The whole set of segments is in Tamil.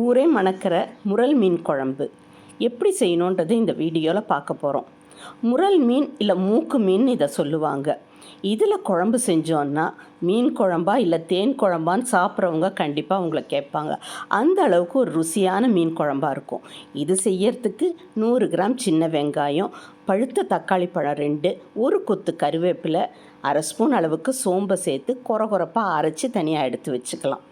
ஊரே மணக்கிற முரல் மீன் குழம்பு. எப்படி செய்யணுன்றது இந்த வீடியோவில் பார்க்க போகிறோம் முரல் மீன் இல்லை மூக்கு மீன் இதை சொல்லுவாங்க. இதில் குழம்பு செஞ்சோன்னா மீன் குழம்பா இல்லை தேன் குழம்பான்னு சாப்பிட்றவங்க கண்டிப்பாக உங்களை கேட்பாங்க. அந்த அளவுக்கு ஒரு ருசியான மீன் குழம்பாக இருக்கும். இது செய்யறதுக்கு நூறு கிராம் சின்ன வெங்காயம் பழுத்த தக்காளி பழம் ரெண்டு ஒரு கொத்து கருவேப்பிலை அரை ஸ்பூன் அளவுக்கு சோம்பை சேர்த்து கொர கொரப்பாக அரைச்சி தனியாக எடுத்து வச்சுக்கலாம்.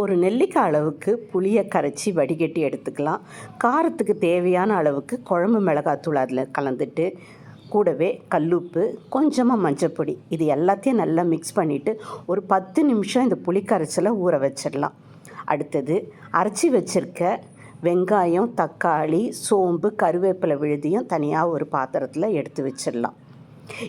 ஒரு நெல்லிக்காய் அளவுக்கு புளியை கரைச்சி வடிகட்டி எடுத்துக்கலாம். காரத்துக்கு தேவையான அளவுக்கு குழம்பு மிளகாத்தூள் அதில் கலந்துட்டு கூடவே கல்லுப்பு கொஞ்சமாக மஞ்சப்பொடி இது எல்லாத்தையும் நல்லா மிக்ஸ் பண்ணிவிட்டு ஒரு பத்து நிமிஷம் இந்த புளி கரைச்சலை ஊற வச்சிடலாம். அடுத்தது அரைச்சி வச்சுருக்க வெங்காயம் தக்காளி சோம்பு கருவேப்பிலை விழுதியும் தனியாக ஒரு பாத்திரத்தில் எடுத்து வச்சிடலாம்.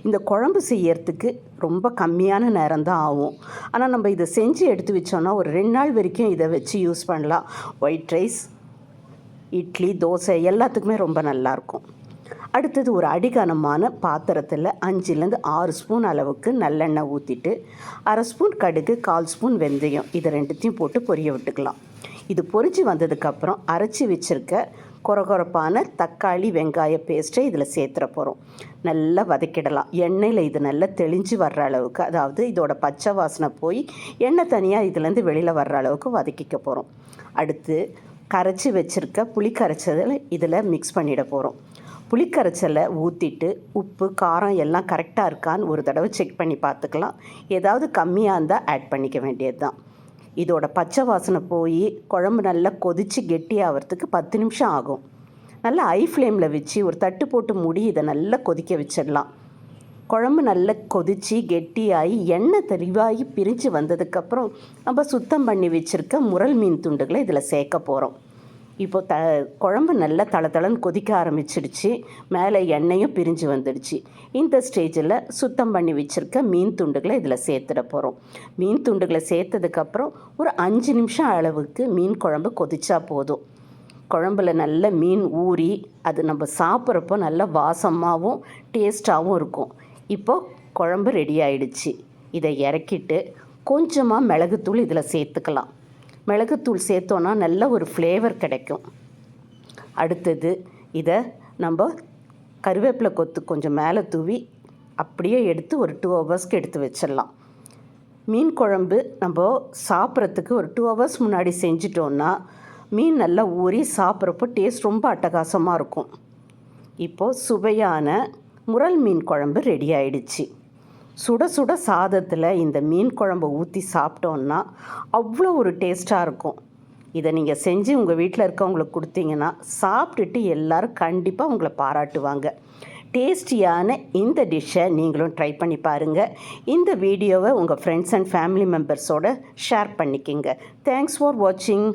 இந்த குழம்பு செய்யறதுக்கு ரொம்ப கம்மியான நேரம் தான் ஆகும். ஆனால் நம்ம இதை செஞ்சு எடுத்து வச்சோன்னா ஒரு ரெண்டு நாள் வரைக்கும் இதை வச்சு யூஸ் பண்ணலாம். ஒயிட் ரைஸ் இட்லி தோசை எல்லாத்துக்குமே ரொம்ப நல்லாயிருக்கும். அடுத்தது ஒரு அடிகனமான பாத்திரத்தில் அஞ்சுலேருந்து ஆறு ஸ்பூன் அளவுக்கு நல்லெண்ணெய் ஊற்றிட்டு அரை ஸ்பூன் கடுகு கால் ஸ்பூன் வெந்தயம் இது ரெண்டுத்தையும் போட்டு பொரிய விட்டுக்கலாம். இது பொரிஞ்சு வந்ததுக்கப்புறம் அரைச்சி வச்சுருக்க கொரகொரப்பான தக்காளி வெங்காய பேஸ்ட்டை இதில் சேர்த்துற போகிறோம் நல்லா வதக்கிடலாம். எண்ணெயில் இது நல்லா தெளிஞ்சு வர்ற அளவுக்கு அதாவது இதோட பச்சை வாசனை போய் எண்ணெய் தனியாக இதுலேருந்து வெளியில் வர்ற அளவுக்கு வதக்கிக்க போகிறோம் அடுத்து கரைச்சி வச்சுருக்க புளி கரைச்சதில் இதில் மிக்ஸ் பண்ணிட போகிறோம் புளிக்கரைச்சலை ஊற்றிட்டு உப்பு காரம் எல்லாம் கரெக்டாக இருக்கான்னு ஒரு தடவை செக் பண்ணி பார்த்துக்கலாம். ஏதாவது கம்மியாக இருந்தால் ஆட் பண்ணிக்க வேண்டியது தான் இதோட பச்சை வாசனை போய் குழம்பு நல்லா கொதித்து கெட்டியாகிறதுக்கு பத்து நிமிஷம் ஆகும். நல்லா ஐ ஃப்ளேமில் வச்சு ஒரு தட்டு போட்டு மூடி இதை நல்லா கொதிக்க வச்சிடலாம். குழம்பு நல்லா கொதித்து கெட்டியாகி எண்ணெய் தெளிவாகி பிரிஞ்சு வந்ததுக்கப்புறம் நம்ம சுத்தம் பண்ணி வச்சுருக்க முரல் மீன் துண்டுகளை இதில் சேர்க்க போகிறோம் இப்போ த குழம்பு நல்லா தளதளன்னு கொதிக்க ஆரம்பிச்சிடுச்சு. மேலே எண்ணெயும் பிரிஞ்சு வந்துடுச்சு. இந்த ஸ்டேஜில் சுத்தம் பண்ணி வச்சுருக்க மீன் துண்டுகளை இதில் சேர்த்துட போகிறோம் மீன் துண்டுகளை சேர்த்ததுக்கப்புறம் ஒரு அஞ்சு நிமிஷம் அளவுக்கு மீன் குழம்பு கொதிச்சா போதும். குழம்புல நல்ல மீன் ஊறி அது நம்ம சாப்பிட்றப்போ நல்ல வாசமாகவும் டேஸ்ட்டாகவும் இருக்கும். இப்போது குழம்பு ரெடி ஆயிடுச்சு. இதை இறக்கிட்டு கொஞ்சமாக மிளகுத்தூள் இதில் சேர்த்துக்கலாம். மிளகுத்தூள் சேர்த்தோன்னா நல்ல ஒரு ஃப்ளேவர் கிடைக்கும். அடுத்தது இதை நம்ம கருவேப்பிலை கொத்து கொஞ்சம் மேலே தூவி அப்படியே எடுத்து ஒரு டூ ஹவர்ஸ்க்கு எடுத்து வச்சிடலாம். மீன் குழம்பு நம்ம சாப்பிட்றதுக்கு ஒரு டூ ஹவர்ஸ் முன்னாடி செஞ்சிட்டோன்னா மீன் நல்லா ஊறி சாப்பிட்றப்போ டேஸ்ட் ரொம்ப அட்டகாசமாக இருக்கும். இப்போது சுவையான முரல் மீன் குழம்பு ரெடி ஆயிடுச்சு. சுட சுட சாதத்தில் இந்த மீன் குழம்பை ஊற்றி சாப்பிட்டோன்னா அவ்வளோ ஒரு டேஸ்ட்டாக இருக்கும். இதை நீங்கள் செஞ்சு உங்கள் வீட்டில் இருக்கவங்களுக்கு கொடுத்தீங்கன்னா சாப்பிட்டுட்டு எல்லாரும் கண்டிப்பாக உங்களை பாராட்டுவாங்க. டேஸ்டியான இந்த டிஷ்ஷை நீங்களும் ட்ரை பண்ணி பாருங்கள் இந்த வீடியோவை உங்கள் ஃப்ரெண்ட்ஸ் அண்ட் ஃபேமிலி மெம்பர்ஸோடு ஷேர் பண்ணிக்கிங்க. தேங்க்ஸ் ஃபார் வாட்சிங்